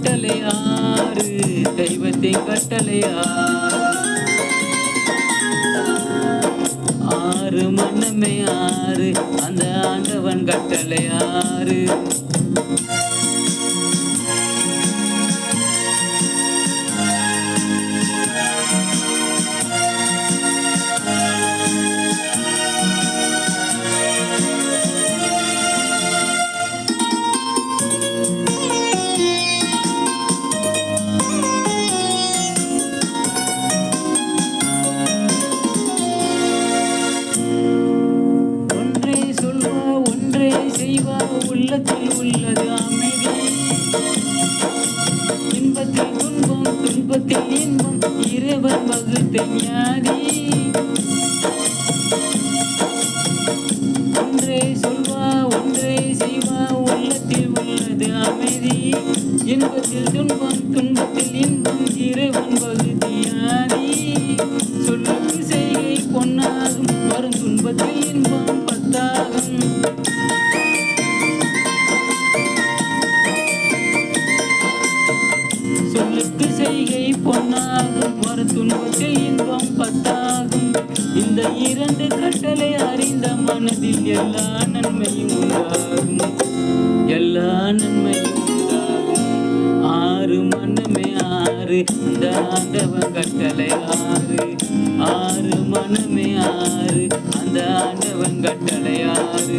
கட்டளை ஆறு. தெய்வத்தின் கட்டளை ஆறு. ஆறு மன்னமே ஆறு. அந்த ஆண்டவன் கட்டளை ஆறு. இறைவன் ஒன்றை ஞாதி ஒன்றே சொல்வா ஒன்றே செய்வா உள்ளத்தில் உள்ளது அமைதி. இன்பத்தில் துன்பம் துன்பத்தில் இன்பம் இறைவன் வகுத்த ஞாதி சொல்லுக்கு செய்கை பொன்னாகும் வரும் துன்பத்தில் இன்பம் பத்தாகும். சொல்லுக்கு செய்கை பொன்னாகும் வர துன்பத்தில் இன்பம் பத்தாகும். இந்த இரண்டு கட்டளை அறிந்த மனதில் எல்லா நன்மையும் உண்டாகும். எல்லா நன்மையும் உண்டாகும். ஆறு மனமே ஆறு அந்த ஆண்டவன் கட்டளை ஆறு. ஆறு மனமே ஆறு அந்த ஆண்டவன் கட்டளை ஆறு.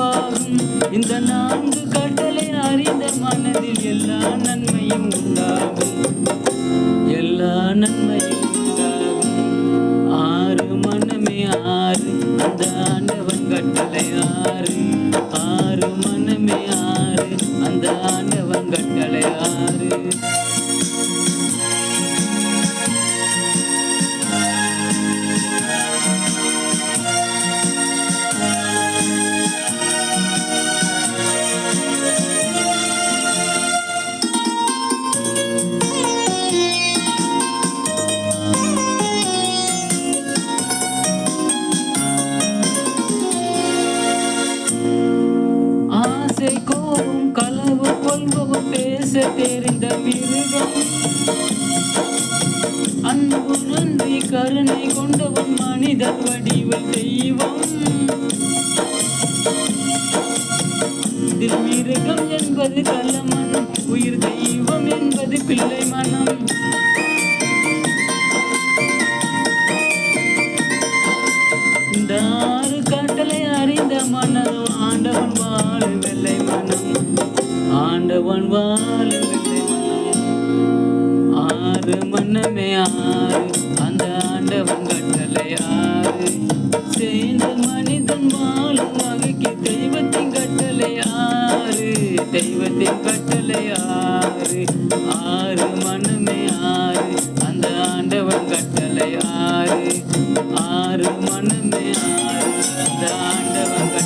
உருவாகும். இந்த நான்கு கட்டளை அறிந்த மனதில் எல்லா நன்மையும் உண்டாகும். எல்லா நன்மையும் உண்டாகும். ஆறு மனமே ஆறு அந்த ஆண்டவன் கட்டளை ஆறு. ஆறு மனமே ஆறு அந்த ஆண்டவன் கட்டளை ஆறு. போகும் களவு கொள்பவம் பேச தெரிந்த மிருகம். அன்பு நன்றி கருணை கொண்டவன் மனித வடிவ தெய்வம். மிருகம் என்பது கள்ள மனம் உயிர் தெய்வம் என்பது பிள்ளை மனம். அவன் வாழும் ஆறு மன்னமே ஆறு அந்த ஆண்டவன் கட்டளை ஆறு. சேர்ந்தல் மனிதன் வாழும் வகைக்கு தெய்வத்தின் கட்டளை ஆறு. தெய்வத்தின் கட்டளை ஆறு. ஆறு மன்னமே ஆறு அந்த ஆண்டவன் கட்டளை ஆறு. ஆறு மன்னமே ஆறு அந்த ஆண்டவன்